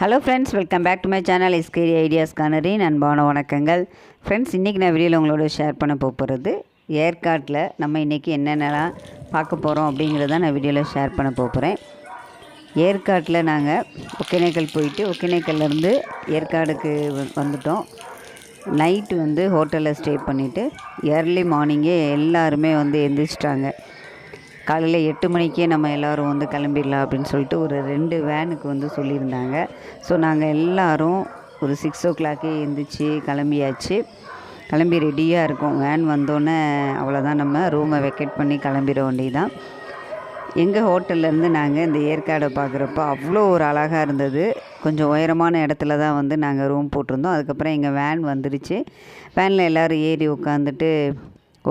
Hello friends welcome back to my channel இஸ்கேரி ideas கானரின் அன்பான வணக்கங்கள். ஃப்ரெண்ட்ஸ் இன்றைக்கி நான் வீடியோவில் உங்களோட ஷேர் பண்ண போகிறது ஏற்காட்டில் நம்ம இன்றைக்கி என்னென்னலாம் பார்க்க போகிறோம் அப்படிங்கிறத நான் வீடியோவில் ஷேர் பண்ண போகிறேன் ஏற்காட்டில் நாங்கள் ஒகேனக்கல் போயிட்டு ஒகேனக்கல்லேருந்து ஏற்காடுக்கு வந்துட்டோம். நைட்டு வந்து ஹோட்டலில் ஸ்டே பண்ணிவிட்டு ஏர்லி மார்னிங்கே எல்லாருமே வந்து எந்திரிச்சிட்டாங்க. காலையில் எட்டு மணிக்கே நம்ம எல்லோரும் வந்து கிளம்பிடலாம் அப்படின்னு சொல்லிட்டு ஒரு ரெண்டு வேனுக்கு வந்து சொல்லியிருந்தாங்க. ஸோ நாங்கள் எல்லோரும் ஒரு சிக்ஸ் ஓ கிளாக்கே எழுந்திரிச்சு கிளம்பியாச்சு. கிளம்பி ரெடியாக இருக்கோம். வேன் வந்தோடனே அவ்வளோதான் நம்ம ரூமை வெக்கேட் பண்ணி கிளம்பிட வேண்டியதான் எங்கள் ஹோட்டல்லேருந்து நாங்கள் இந்த ஏற்காடை பார்க்குறப்ப அவ்வளோ ஒரு அழகாக இருந்தது. கொஞ்சம் உயரமான இடத்துல தான் வந்து நாங்கள் ரூம் போட்டிருந்தோம். அதுக்கப்புறம் எங்கள் வேன் வந்துடுச்சு வேனில் எல்லோரும் ஏறி உட்காந்துட்டு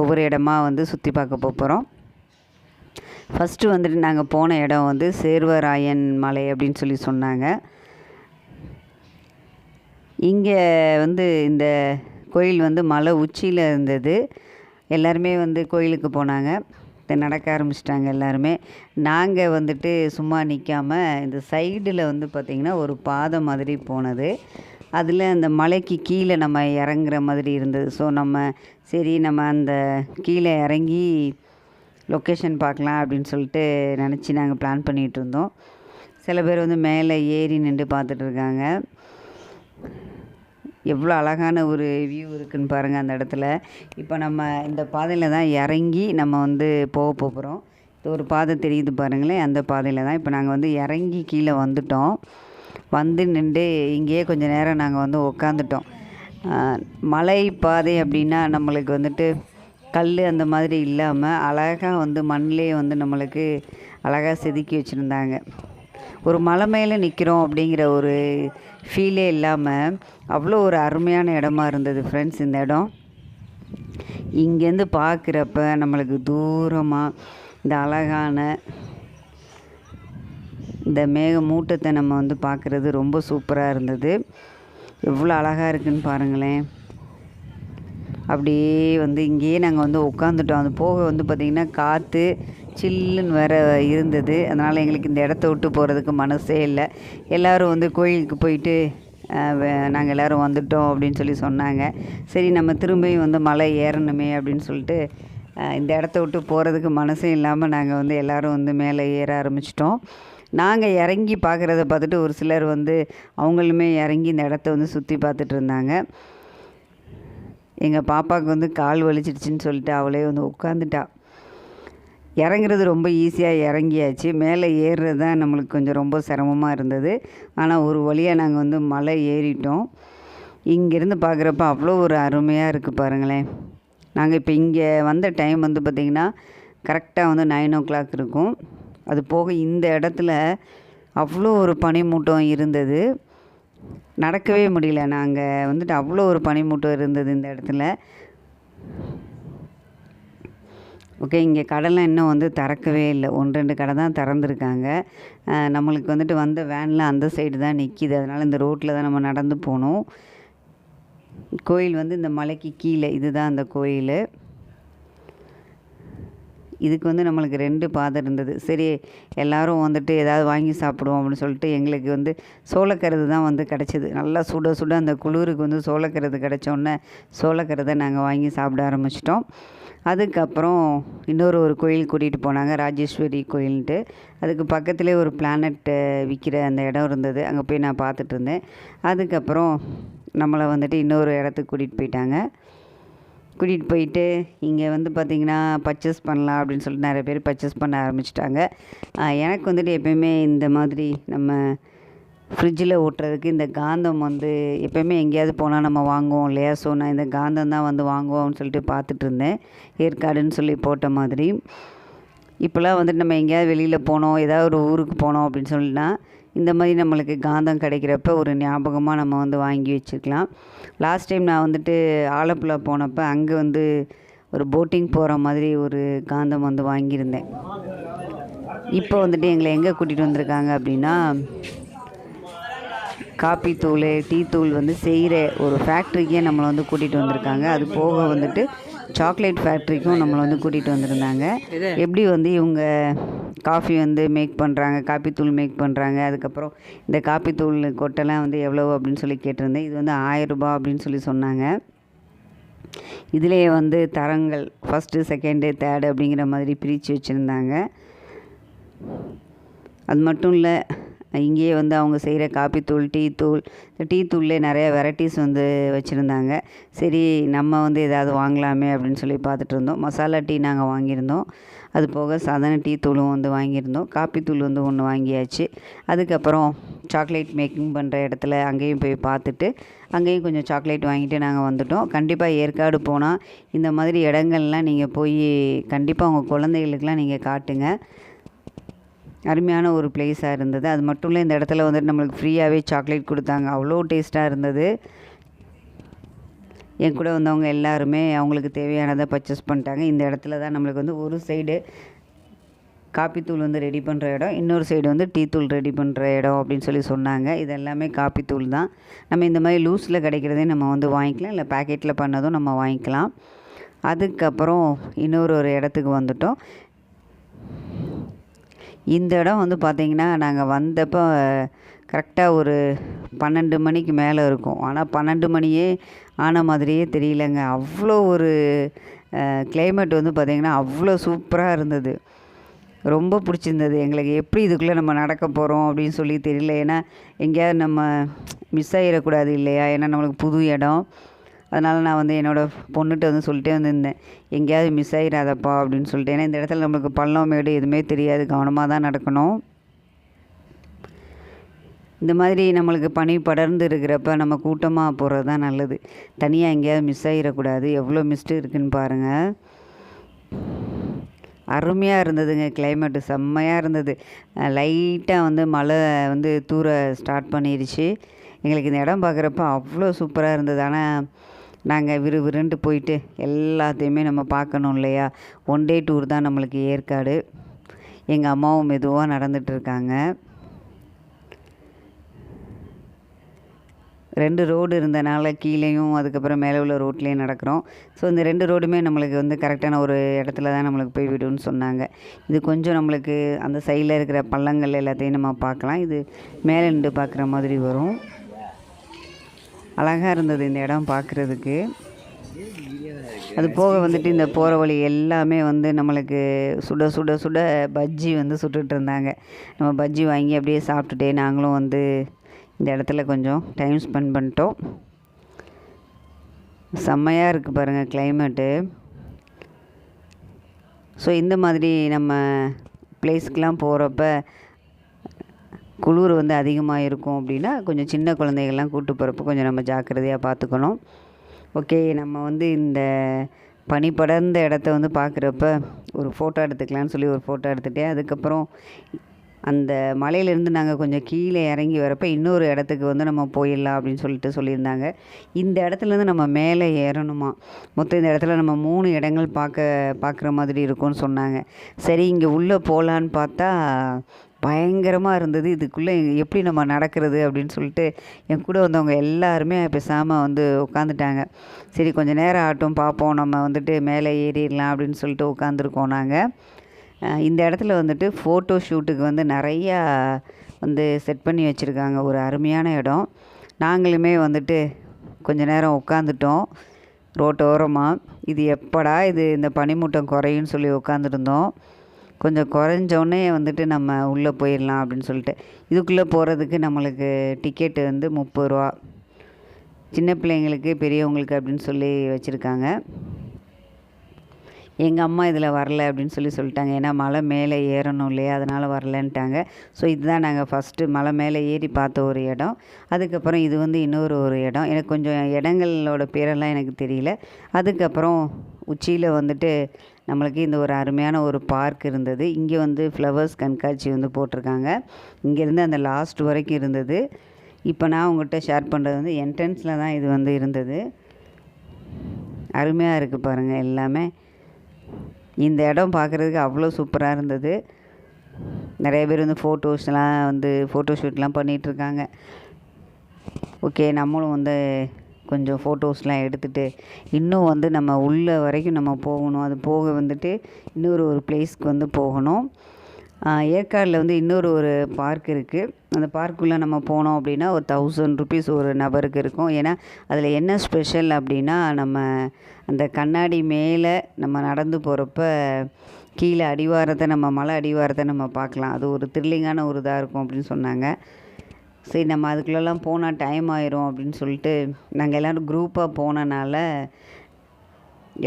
ஒவ்வொரு இடமா வந்து சுற்றி பார்க்க போகிறோம் ஃபஸ்ட்டு வந்துட்டு நாங்கள் போன இடம் வந்து சேர்வராயன் மலை அப்படின்னு சொல்லி சொன்னாங்க. இங்கே வந்து இந்த கோயில் வந்து மலை உச்சியில் இருந்தது. எல்லாருமே வந்து கோயிலுக்கு போனாங்க. இதை நடக்க ஆரம்பிச்சிட்டாங்க எல்லாருமே. நாங்கள் வந்துட்டு சும்மா நிற்காமல் இந்த சைடில் வந்து பார்த்திங்கன்னா ஒரு பாதை மாதிரி போனது. அதில் அந்த மலைக்கு கீழே நம்ம இறங்குற மாதிரி இருந்தது. ஸோ நம்ம சரி நம்ம அந்த கீழே இறங்கி லொக்கேஷன் பார்க்கலாம் அப்படின்னு சொல்லிட்டு நினச்சி நாங்கள் பிளான் பண்ணிகிட்டு இருந்தோம். சில பேர் வந்து மேலே ஏறி நின்று பார்த்துட்டு இருக்காங்க. எவ்வளோ அழகான ஒரு வியூ இருக்குதுன்னு பாருங்கள் அந்த இடத்துல. இப்போ நம்ம இந்த பாதையில் தான் இறங்கி நம்ம வந்து போக போகிறோம். இது ஒரு பாதை தெரியுது பாருங்களேன். அந்த பாதையில் தான் இப்போ நாங்கள் வந்து இறங்கி கீழே வந்துட்டோம். வந்து நின்று இங்கேயே கொஞ்சம் நேரம் நாங்கள் வந்து உக்காந்துட்டோம். மலை பாதை அப்படின்னா நம்மளுக்கு வந்துட்டு கல் அந்த மாதிரி இல்லாமல் அழகாக வந்து மண்ணிலே வந்து நம்மளுக்கு அழகாக செதுக்கி வச்சுருந்தாங்க. ஒரு மலை மேலே நிற்கிறோம் அப்படிங்கிற ஒரு ஃபீலே இல்லாமல் அவ்வளோ ஒரு அருமையான இடமா இருந்தது ஃப்ரெண்ட்ஸ் இந்த இடம். இங்கேருந்து பார்க்குறப்ப நம்மளுக்கு தூரமாக இந்த அழகான இந்த மேக மூட்டத்தை நம்ம வந்து பார்க்குறது ரொம்ப சூப்பராக இருந்தது. எவ்வளோ அழகாக இருக்குன்னு பாருங்களேன். அப்படியே வந்து இங்கேயே நாங்கள் வந்து உட்காந்துட்டோம் அது போக வந்து பார்த்திங்கன்னா காற்று சில்லுன்னு வேற இருந்தது. அதனால் எங்களுக்கு இந்த இடத்த விட்டு போகிறதுக்கு மனசே இல்லை. எல்லோரும் வந்து கோயிலுக்கு போயிட்டு நாங்கள் எல்லோரும் வந்துட்டோம் அப்படின்னு சொல்லி சொன்னாங்க. சரி நம்ம திரும்பியும் வந்து மலை ஏறணுமே அப்படின்னு சொல்லிட்டு இந்த இடத்த விட்டு போகிறதுக்கு மனசே இல்லாமல் நாங்கள் வந்து எல்லோரும் வந்து மேலே ஏற ஆரம்பிச்சிட்டோம். நாங்கள் இறங்கி பார்க்குறத பார்த்துட்டு ஒரு சிலர் வந்து அவங்களுமே இறங்கி இந்த இடத்த வந்து சுற்றி பார்த்துட்டு இருந்தாங்க. எங்கள் பாப்பாவுக்கு வந்து கால் வலிச்சிடுச்சின்னு சொல்லிட்டு அவளே வந்து உட்காந்துட்டா இறங்குறது ரொம்ப ஈஸியாக இறங்கியாச்சு. மேலே ஏறுறது தான் நம்மளுக்கு கொஞ்சம் ரொம்ப சிரமமாக இருந்தது. ஆனால் ஒரு வழியாக நாங்கள் வந்து மலை ஏறிட்டோம். இங்கேருந்து பார்க்குறப்ப அவ்வளோ ஒரு அருமையாக இருக்குது பாருங்களேன். நாங்கள் இப்போ இங்கே வந்த டைம் வந்து பார்த்திங்கன்னா கரெக்டாக வந்து நைன் ஓ கிளாக் இருக்கும். அது போக இந்த இடத்துல அவ்வளோ ஒரு பனிமூட்டம் இருந்தது. நடக்கவே முடியல. நாங்கள் வந்துட்டு அவ்வளோ ஒரு பனிமூட்டம் இருந்தது இந்த இடத்துல. ஓகே இங்கே கடைலாம் இன்னும் வந்து திறக்கவே இல்லை. ஒன்று ரெண்டு கடை தான் திறந்துருக்காங்க. நம்மளுக்கு வந்துட்டு வந்த வேனில் அந்த சைடு தான் நிற்கிது அதனால் இந்த ரோட்டில் தான் நம்ம நடந்து போகணும். கோயில் வந்து இந்த மலைக்கு கீழே இதுதான் அந்த கோயில். இதுக்கு வந்து நம்மளுக்கு ரெண்டு பாதை இருந்தது. சரி எல்லாரும் வந்துட்டு ஏதாவது வாங்கி சாப்பிடுவோம் அப்படின்னு சொல்லிட்டு எங்களுக்கு வந்து சோளக்கருது தான் வந்து கிடச்சிது. நல்லா சுட சுட அந்த குளிருக்கு வந்து சோளக்கருது கிடச்சோன்னே சோளக்கருதை நாங்கள் வாங்கி சாப்பிட ஆரம்பிச்சிட்டோம். அதுக்கப்புறம் இன்னொரு ஒரு கோயில் கூட்டிகிட்டு போனாங்க ராஜேஸ்வரி கோயில்ன்ட்டு. அதுக்கு பக்கத்துலேயே ஒரு பிளானட் விற்கிற அந்த இடம் இருந்தது. அங்கே போய் நான் பார்த்துட்டு இருந்தேன். அதுக்கப்புறம் நம்மளை வந்துட்டு இன்னொரு இடத்துக்கு கூட்டிகிட்டு போயிட்டாங்க. கூட்டிகிட்டு போயிட்டு இங்கே வந்து பார்த்திங்கன்னா பர்ச்சேஸ் பண்ணலாம் அப்படின்னு சொல்லிட்டு நிறைய பேர் பர்ச்சேஸ் பண்ண ஆரம்பிச்சிட்டாங்க. எனக்கு வந்துட்டு எப்பயுமே இந்த மாதிரி நம்ம ஃப்ரிட்ஜில் ஓட்டுறதுக்கு இந்த காந்தம் வந்து எப்பயுமே எங்கேயாவது போனால் நம்ம வாங்குவோம் இல்லையா? ஸோ நான் இந்த காந்தம் தான் வந்து வாங்குவோம்னு சொல்லிட்டு பார்த்துட்டு இருந்தேன். ஏற்காடுன்னு சொல்லி போட்ட மாதிரி. இப்போலாம் வந்துட்டு நம்ம எங்கேயாவது வெளியில் போனோம் ஏதாவது ஒரு ஊருக்கு போனோம் அப்படின்னு சொல்லினா இந்த மாதிரி நம்மளுக்கு காந்தம் கிடைக்கிறப்ப ஒரு ஞாபகமாக நம்ம வந்து வாங்கி வச்சுக்கலாம். லாஸ்ட் டைம் நான் வந்துட்டு ஆலப்புழா போனப்போ அங்கே வந்து ஒரு போட்டிங் போகிற மாதிரி ஒரு காந்தம் வந்து வாங்கியிருந்தேன். இப்போ வந்துட்டு எங்களை எங்கே கூட்டிகிட்டு வந்திருக்காங்க அப்படின்னா காப்பி தூள் டீ தூள் வந்து செய்கிற ஒரு ஃபேக்ட்ரிக்கே நம்மளை வந்து கூட்டிகிட்டு வந்திருக்காங்க. அது போக வந்துட்டு சாக்லேட் ஃபேக்ட்ரிக்கும் நம்மளை வந்து கூட்டிகிட்டு வந்திருந்தாங்க. எப்படி வந்து இவங்க காஃபி வந்து மேக் பண்ணுறாங்க காப்பி தூள் மேக் பண்ணுறாங்க அதுக்கப்புறம் இந்த காப்பி தூள் கொட்டைலாம் வந்து எவ்வளோ அப்படின்னு சொல்லி கேட்டிருந்தேன். இது வந்து ஆயரூபா அப்படின்னு சொல்லி சொன்னாங்க. இதிலேயே வந்து தரங்கள் ஃபஸ்ட்டு செகண்டு தேர்டு அப்படிங்கிற மாதிரி பிரித்து வச்சுருந்தாங்க. அது மட்டும் இல்லை இங்கேயே வந்து அவங்க செய்கிற காப்பி தூள் டீ தூள் டீ தூள்லே நிறைய வெரைட்டிஸ் வந்து வச்சுருந்தாங்க. சரி நம்ம வந்து ஏதாவது வாங்கலாமே அப்படின்னு சொல்லி பார்த்துட்டு இருந்தோம் மசாலா டீ நாங்கள் வாங்கியிருந்தோம். அது போக சாதாரண டீ தூளும் வந்து வாங்கியிருந்தோம். காப்பி தூள் வந்து ஒன்று வாங்கியாச்சு. அதுக்கப்புறம் சாக்லேட் மேக்கிங் பண்ணுற இடத்துல அங்கேயும் போய் பார்த்துட்டு அங்கேயும் கொஞ்சம் சாக்லேட் வாங்கிட்டு நாங்கள் வந்துட்டோம். கண்டிப்பாக ஏற்காடு போனால் இந்த மாதிரி இடங்கள்லாம் நீங்கள் போய் கண்டிப்பாக உங்கள் குழந்தைகளுக்கெலாம் நீங்கள் காட்டுங்க. அருமையான ஒரு பிளேஸாக இருந்தது. அது மட்டும் இல்லை இந்த இடத்துல வந்துட்டு நம்மளுக்கு ஃப்ரீயாகவே சாக்லேட் கொடுத்தாங்க. அவ்வளோ டேஸ்ட்டாக இருந்தது. என் கூட வந்தவங்க எல்லாருமே அவங்களுக்கு தேவையானதை பர்ச்சேஸ் பண்ணிட்டாங்க. இந்த இடத்துல தான் நம்மளுக்கு வந்து ஒரு சைடு காப்பித்தூள் வந்து ரெடி பண்ணுற இடம். இன்னொரு சைடு வந்து டீ தூள் ரெடி பண்ணுற இடம் அப்படின்னு சொல்லி சொன்னாங்க. இது எல்லாமே காப்பித்தூள் தான். நம்ம இந்த மாதிரி லூஸில் கிடைக்கிறதே நம்ம வந்து வாங்கிக்கலாம். இல்லை பேக்கெட்டில் பண்ணதும் நம்ம வாங்கிக்கலாம். அதுக்கப்புறம் இன்னொரு ஒரு இடத்துக்கு வந்துட்டோம். இந்த இடம் வந்து பார்த்திங்கன்னா நாங்கள் வந்தப்போ கரெக்டாக ஒரு பன்னெண்டு மணிக்கு மேலே இருக்கும். ஆனால் பன்னெண்டு மணியே ஆன மாதிரியே தெரியலங்க. அவ்வளோ ஒரு கிளைமேட் வந்து பார்த்திங்கன்னா அவ்வளோ சூப்பராக இருந்தது. ரொம்ப பிடிச்சிருந்தது. எங்களுக்கு எப்படி இதுக்குள்ளே நம்ம நடக்க போகிறோம் அப்படின்னு சொல்லி தெரியல. ஏன்னா எங்கேயாவது நம்ம மிஸ் ஆகிடக்கூடாது இல்லையா? ஏன்னா நம்மளுக்கு புது இடம். அதனால் நான் வந்து என்னோடய பொண்ணுகிட்ட வந்து சொல்லிட்டே வந்துருந்தேன். எங்கேயாவது மிஸ் ஆகிடாதப்பா அப்படின்னு சொல்லிட்டு. ஏன்னா இந்த இடத்துல நம்மளுக்கு பள்ளம் மேடு எதுவுமே தெரியாது. கவனமாக தான் நடக்கணும். இந்த மாதிரி நம்மளுக்கு பனி படர்ந்து இருக்கிறப்ப நம்ம கூட்டமாக போகிறது தான் நல்லது. தனியாக எங்கேயாவது மிஸ் ஆகிடக்கூடாது எவ்வளோ மிஸ்ட்டு இருக்குதுன்னு பாருங்கள் அருமையாக இருந்ததுங்க. கிளைமேட்டு செம்மையாக இருந்தது. லைட்டாக வந்து மழை வந்து தூர ஸ்டார்ட் பண்ணிடுச்சு எங்களுக்கு இந்த இடம் பார்க்குறப்ப அவ்வளோ சூப்பராக இருந்தது. ஆனால் நாங்கள் விறுவிறுன்ட்டு போயிட்டு எல்லாத்தையுமே நம்ம பார்க்கணும் இல்லையா? ஒன் டே டூர் தான் நம்மளுக்கு ஏற்காடு. எங்கள் அம்மாவும் மெதுவாக நடந்துகிட்ருக்காங்க ரெண்டு ரோடு இருந்தனால கீழேயும் அதுக்கப்புறம் மேலே உள்ள ரோட்லேயும் நடக்கிறோம். ஸோ இந்த ரெண்டு ரோடுமே நம்மளுக்கு வந்து கரெக்டான ஒரு இடத்துல தான் நம்மளுக்கு போய் விடும்னு சொன்னாங்க. இது கொஞ்சம் நம்மளுக்கு அந்த சைடில் இருக்கிற பள்ளங்கள் எல்லாத்தையும் நம்ம பார்க்கலாம். இது மேலே நின்று பார்க்குற மாதிரி வரும். அழகாக இருந்தது இந்த இடம் பார்க்குறதுக்கு. அது போக வந்துட்டு இந்த போகிற வழி எல்லாமே வந்து நம்மளுக்கு சுட சுட சுட பஜ்ஜி வந்து சுட்டுட்டு இருந்தாங்க. நம்ம பஜ்ஜி வாங்கி அப்படியே சாப்பிட்டுட்டே நாங்களும் வந்து இந்த இடத்துல கொஞ்சம் டைம் ஸ்பெண்ட் பண்ணிட்டோம். செம்மையாக இருக்குது பாருங்கள் கிளைமேட்டு ஸோ இந்த மாதிரி நம்ம பிளேஸ்க்கெலாம் போகிறப்ப குளிர் வந்து அதிகமாக இருக்கும் அப்படின்னா கொஞ்சம் சின்ன குழந்தைகள்லாம் கூட்டு போகிறப்ப கொஞ்சம் நம்ம ஜாக்கிரதையாக பார்த்துக்கணும் ஓகே நம்ம வந்து இந்த பனி படர்ந்த இடத்த வந்து பார்க்குறப்ப ஒரு ஃபோட்டோ எடுத்துக்கலான்னு சொல்லி ஒரு ஃபோட்டோ எடுத்துகிட்டேன் அதுக்கப்புறம் அந்த மலையிலேருந்து நாங்கள் கொஞ்சம் கீழே இறங்கி வரப்போ இன்னொரு இடத்துக்கு வந்து நம்ம போயிடலாம் அப்படின்னு சொல்லிட்டு சொல்லியிருந்தாங்க. இந்த இடத்துலேருந்து நம்ம மேலே ஏறணுமா? மொத்தம் இந்த இடத்துல நம்ம மூணு இடங்கள் பார்க்க பார்க்குற மாதிரி இருக்கும்னு சொன்னாங்க. சரி இங்கே உள்ளே போகலான்னு பார்த்தா பயங்கரமாக இருந்தது. இதுக்குள்ளே எப்படி நம்ம நடக்கிறது அப்படின்னு சொல்லிட்டு என் கூட வந்தவங்க எல்லாருமே பேசாமல் வந்து உட்காந்துட்டாங்க சரி கொஞ்சம் நேரம் ஆட்டும் பார்ப்போம் நம்ம வந்துட்டு மேலே ஏறிடலாம் அப்படின்னு சொல்லிட்டு உட்காந்துருக்கோம் நாங்கள் இந்த இடத்துல வந்துட்டு ஃபோட்டோ ஷூட்டுக்கு வந்து நிறையா வந்து செட் பண்ணி வச்சுருக்காங்க. ஒரு அருமையான இடம். நாங்களுமே வந்துட்டு கொஞ்ச நேரம் உட்காந்துட்டோம் ரோட்டோரமாக இது எப்படா இது இந்த பனிமூட்டம் குறையும்னு சொல்லி உட்காந்துருந்தோம் கொஞ்சம் குறைஞ்சோடனே வந்துட்டு நம்ம உள்ளே போயிடலாம் அப்படின்னு சொல்லிட்டு. இதுக்குள்ளே போகிறதுக்கு நம்மளுக்கு டிக்கெட்டு வந்து முப்பது ரூபா. சின்ன பிள்ளைங்களுக்கு பெரியவங்களுக்கு அப்படின்னு சொல்லி வச்சுருக்காங்க. எங்கள் அம்மா இதில் வரல அப்படின்னு சொல்லி சொல்லிட்டாங்க. ஏன்னா மலை மேலே ஏறணும் இல்லையா? அதனால் வரலன்ட்டாங்க. ஸோ இதுதான் நாங்கள் ஃபஸ்ட்டு மலை மேலே ஏறி பார்த்த ஒரு இடம். அதுக்கப்புறம் இது வந்து இன்னொரு ஒரு இடம். எனக்கு கொஞ்சம் இடங்களோட பேரெல்லாம் எனக்கு தெரியல. அதுக்கப்புறம் உச்சியில் வந்துட்டு நம்மளுக்கு இந்த ஒரு அருமையான ஒரு பார்க் இருந்தது. இங்கே வந்து ஃப்ளவர்ஸ் கண்காட்சி வந்து போட்டிருக்காங்க. இங்கேருந்து அந்த லாஸ்ட் வரைக்கும் இருந்தது. இப்போ நான் உங்கள்கிட்ட ஷேர் பண்ணுறது வந்து என்ட்ரன்ஸில் தான் இது வந்து இருந்தது. அருமையாக இருக்குது பாருங்கள் எல்லாமே. இந்த இடம் பார்க்குறதுக்கு அவ்வளோ சூப்பராக இருந்தது. நிறைய பேர் வந்து ஃபோட்டோஸ்லாம் வந்து ஃபோட்டோ ஷூட்லாம் பண்ணிகிட்ருக்காங்க ஓகே நம்மளும் வந்து கொஞ்சம் ஃபோட்டோஸ்லாம் எடுத்துகிட்டு இன்னும் வந்து நம்ம உள்ளே வரைக்கும் நம்ம போகணும். அது போக வந்துட்டு இன்னொரு ஒரு பிளேஸ்க்கு வந்து போகணும். ஏற்காடில் வந்து இன்னொரு ஒரு பார்க் இருக்குது அந்த பார்க்குள்ளே நம்ம போனோம் அப்படின்னா ஒரு தௌசண்ட் ருபீஸ் ஒரு நபருக்கு இருக்கும். ஏன்னா அதில் என்ன ஸ்பெஷல் அப்படின்னா நம்ம அந்த கண்ணாடி மேலே நம்ம நடந்து போகிறப்ப கீழே அடிவாரத்தை நம்ம மலை அடிவாரத்தை நம்ம பார்க்கலாம். அது ஒரு த்ரில்லிங்கான ஒரு இதாக இருக்கும் அப்படின்னு சொன்னாங்க. சரி நம்ம அதுக்குள்ளெல்லாம் போனால் டைம் ஆயிரும் அப்படின்னு சொல்லிட்டு நாங்கள் எல்லோரும் குரூப்பாக போனனால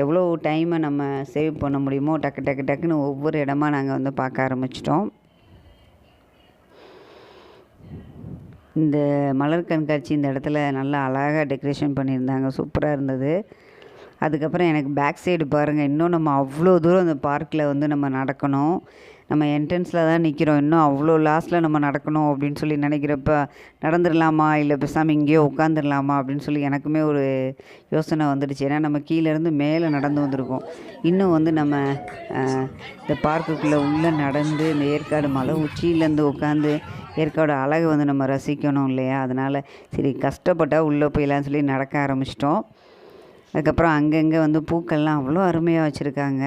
எவ்வளோ டைமை நம்ம சேவ் பண்ண முடியுமோ டக்கு டக்கு டக்குன்னு ஒவ்வொரு இடமா நாங்கள் வந்து பார்க்க ஆரம்பிச்சிட்டோம். இந்த மலர் கண்காட்சி இந்த இடத்துல நல்லா அழகாக டெக்கரேஷன் பண்ணியிருந்தாங்க. சூப்பராக இருந்தது. அதுக்கப்புறம் எனக்கு பேக் சைடு பாருங்கள் இன்னும் நம்ம அவ்வளோ தூரம் அந்த பார்க்கில் வந்து நம்ம நடக்கணும். நம்ம என்ட்ரன்ஸில் தான் நிற்கிறோம் இன்னும் அவ்வளோ லாஸ்ட்டில் நம்ம நடக்கணும் அப்படின்னு சொல்லி நினைக்கிறப்ப நடந்துடலாமா இல்லை பேசாமல் இங்கேயோ உட்காந்துடலாமா அப்படின்னு சொல்லி எனக்குமே ஒரு யோசனை வந்துடுச்சு. ஏன்னா நம்ம கீழேருந்து மேலே நடந்து வந்திருக்கோம். இன்னும் வந்து நம்ம இந்த பார்க்குக்குள்ளே உள்ளே நடந்து இந்த ஏற்காடு மலை உச்சியிலேருந்து உட்காந்து ஏற்காடு அழகை வந்து நம்ம ரசிக்கணும் இல்லையா? அதனால் சரி கஷ்டப்பட்டால் உள்ளே போயிடலான்னு சொல்லி நடக்க ஆரம்பிச்சிட்டோம். அதுக்கப்புறம் அங்கங்கே வந்து பூக்கள்லாம் அவ்வளோ அருமையாக வச்சுருக்காங்க.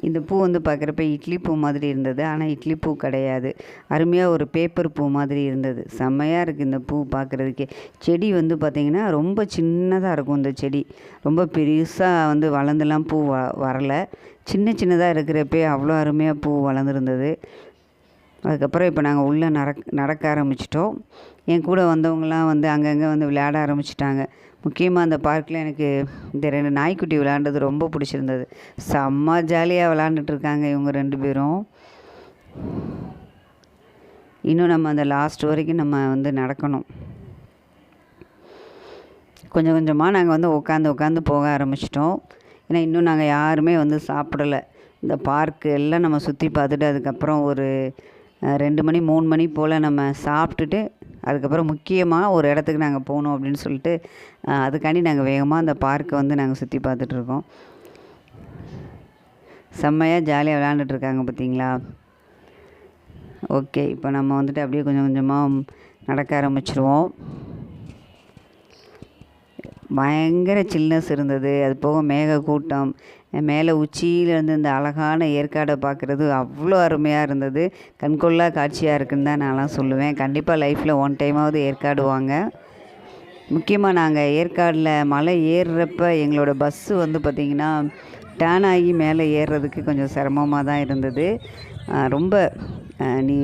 இந்த பூ வந்து பார்க்குறப்ப இட்லி பூ மாதிரி இருந்தது ஆனால் இட்லி பூ கிடையாது. அருமையாக ஒரு பேப்பர் பூ மாதிரி இருந்தது. செம்மையாக இருக்குது இந்த பூ பார்க்குறதுக்கே. செடி வந்து பார்த்திங்கன்னா ரொம்ப சின்னதாக இருக்கும் இந்த செடி. ரொம்ப பெருசாக வந்து வளர்ந்துலாம் பூ வ வரலை. சின்ன சின்னதாக இருக்கிறப்பே அவ்வளோ அருமையாக பூ வளர்ந்துருந்தது. அதுக்கப்புறம் இப்போ நாங்கள் உள்ளே நடக் நடக்க ஆரம்பிச்சிட்டோம். என் கூட வந்தவங்களாம் வந்து அங்கங்கே வந்து விளையாட ஆரம்பிச்சிட்டாங்க. முக்கியமாக அந்த பார்க்கில் எனக்கு இந்த ரெண்டு நாய்க்குட்டி விளையாண்டது ரொம்ப பிடிச்சிருந்தது. செம்ம ஜாலியாக விளாண்டுட்ருக்காங்க இவங்க ரெண்டு பேரும். இன்னும் நம்ம அந்த லாஸ்ட் வரைக்கும் நம்ம வந்து நடக்கணும். கொஞ்சம் கொஞ்சமாக நாங்கள் வந்து உட்காந்து உட்காந்து போக ஆரம்பிச்சிட்டோம். ஏன்னா இன்னும் நாங்கள் யாருமே வந்து சாப்பிடலை. இந்த பார்க்கு எல்லாம் நம்ம சுற்றி பார்த்துட்டு அதுக்கப்புறம் ஒரு ரெண்டு மணி மூணு மணி போல் நம்ம சாப்பிட்டுட்டு அதுக்கப்புறம் முக்கியமாக ஒரு இடத்துக்கு நாங்கள் போகணும் அப்படின்னு சொல்லிட்டு அதுக்காண்டி நாங்கள் வேகமாக அந்த பார்க்கை வந்து நாங்கள் சுற்றி பார்த்துட்ருக்கோம் செம்மையாக ஜாலியாக விளாண்டுட்ருக்காங்க பார்த்தீங்களா ஓகே இப்போ நம்ம வந்துட்டு அப்படியே கொஞ்சம் கொஞ்சமாக நடக்க ஆரம்பிச்சிருவோம். பயங்கர சில்னஸ் இருந்தது. அது போக மேக கூட்டம் மேலே உச்சியிலேருந்து இந்த அழகான ஏற்காடை பார்க்குறது அவ்வளோ அருமையாக இருந்தது. கண்கொள்ளா காட்சியாக இருக்குன்னு தான் நான்லாம் சொல்லுவேன். கண்டிப்பாக லைஃப்பில் ஒன் டைமாவது ஏற்காடு வாங்க. முக்கியமாக நாங்கள் ஏற்காடில் மலை ஏறுறப்ப எங்களோட பஸ்ஸு வந்து பார்த்திங்கன்னா டேன் ஆகி மேலே ஏறுறதுக்கு கொஞ்சம் சிரமமாக தான் இருந்தது. ரொம்ப நீ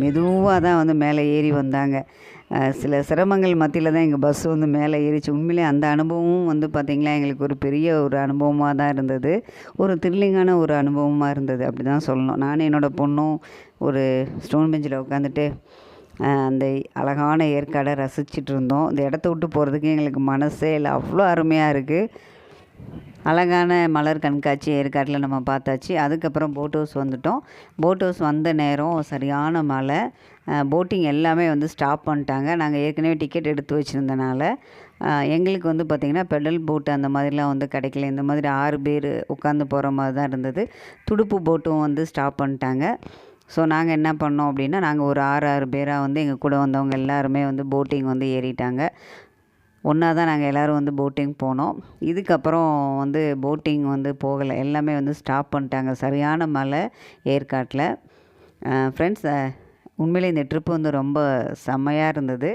மெதுவாக தான் வந்து மேலே ஏறி வந்தாங்க. சில சிரமங்கள் மத்தியில் தான் எங்கள் பஸ் வந்து மேலே ஏறிச்சு. உண்மையிலே அந்த அனுபவமும் வந்து பார்த்திங்களா எங்களுக்கு ஒரு பெரிய ஒரு அனுபவமாக தான் இருந்தது. ஒரு த்ரில்லிங்கான ஒரு அனுபவமாக இருந்தது. அப்படி தான் சொல்லணும். நானும் என்னோடய பொண்ணும் ஒரு ஸ்டோன் பெஞ்சில் உட்காந்துட்டு அந்த அழகான ஏற்காடை ரசிச்சிட்டு இருந்தோம். இந்த இடத்த விட்டு போகிறதுக்கு எங்களுக்கு மனசே இல்லை. அவ்வளோ அருமையாக இருக்குது அழகான மலர் கண்காட்சி ஏற்காட்டில் நம்ம பார்த்தாச்சு. அதுக்கப்புறம் போட் ஹவுஸ் வந்துட்டோம். போட் ஹவுஸ் வந்த நேரம் சரியான மழை. போட்டிங் எல்லாமே வந்து ஸ்டாப் பண்ணிட்டாங்க. நாங்கள் ஏற்கனவே டிக்கெட் எடுத்து வச்சுருந்தனால எங்களுக்கு வந்து பார்த்திங்கன்னா பெடல் போட்டு அந்த மாதிரிலாம் வந்து கிடைக்கல. இந்த மாதிரி ஆறு பேர் உட்காந்து போகிற மாதிரி தான் இருந்தது. துடுப்பு போட்டும் வந்து ஸ்டாப் பண்ணிட்டாங்க. ஸோ நாங்கள் என்ன பண்ணோம் அப்படின்னா நாங்கள் ஒரு ஆறு ஆறு பேராக வந்து எங்கள் கூட வந்தவங்க எல்லாருமே வந்து போட்டிங் வந்து ஏறிட்டாங்க. ஒன்றா தான் நாங்கள் எல்லோரும் வந்து போட்டிங் போனோம். இதுக்கப்புறம் வந்து போட்டிங் வந்து போகலை. எல்லாமே வந்து ஸ்டாப் பண்ணிட்டாங்க. சரியான மழை ஏற்காட்டில். ஃப்ரெண்ட்ஸ் உண்மையிலே இந்த ட்ரிப்பு வந்து ரொம்ப செம்மையாக இருந்தது.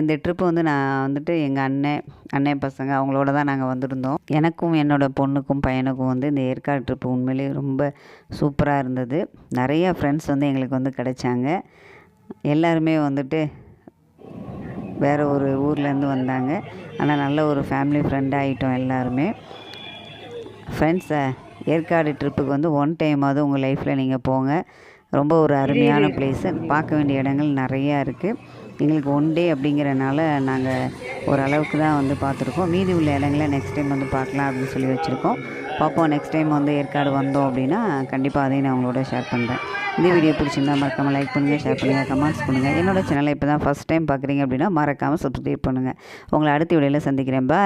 இந்த ட்ரிப்பு வந்து நான் வந்துட்டு எங்கள் அண்ணன் அண்ணன் பசங்க அவங்களோட தான் நாங்கள் வந்திருந்தோம். எனக்கும் என்னோடய பொண்ணுக்கும் பையனுக்கும் வந்து இந்த ஏற்காடு ட்ரிப்பு உண்மையிலே ரொம்ப சூப்பராக இருந்தது. நிறையா ஃப்ரெண்ட்ஸ் வந்து எங்களுக்கு வந்து கிடைச்சாங்க. எல்லாருமே வந்துட்டு வேறு ஒரு ஊர்லேருந்து வந்தாங்க. ஆனால் நல்ல ஒரு ஃபேமிலி ஃப்ரெண்ட் ஆகிட்டோம் எல்லாருமே. ஃப்ரெண்ட்ஸை ஏற்காடு ட்ரிப்புக்கு வந்து ஒன் டைமாவது உங்கள் லைஃப்பில் நீங்கள் போங்க. ரொம்ப ஒரு அருமையான பிளேஸு பார்க்க வேண்டிய இடங்கள் நிறையா இருக்குது எங்களுக்கு ஒன் டே அப்படிங்கிறனால நாங்கள் ஓரளவுக்கு தான் வந்து பார்த்துருக்கோம். மீதி உள்ள இடங்களை நெக்ஸ்ட் டைம் வந்து பார்க்கலாம் அப்படின்னு சொல்லி வச்சுருக்கோம். பார்ப்போம் நெக்ஸ்ட் டைம் வந்து ஏற்காடு வந்தோம் அப்படின்னா கண்டிப்பாக அதையும் நான் உங்களோட ஷேர் பண்ணுறேன் இந்த வீடியோ பிடிச்சிருந்தா மறக்காமல் லைக் பண்ணுங்கள் ஷேர் பண்ணுங்கள் கமெண்ட்ஸ் பண்ணுங்கள் என்னோடய சேனலை இப்போ தான் ஃபஸ்ட் டைம் பார்க்குறீங்க அப்படின்னா மறக்காமல் சப்ஸ்கிரைப் பண்ணுங்கள் உங்களை அடுத்த வீடியோவில் சந்திக்கிறேன். பாய்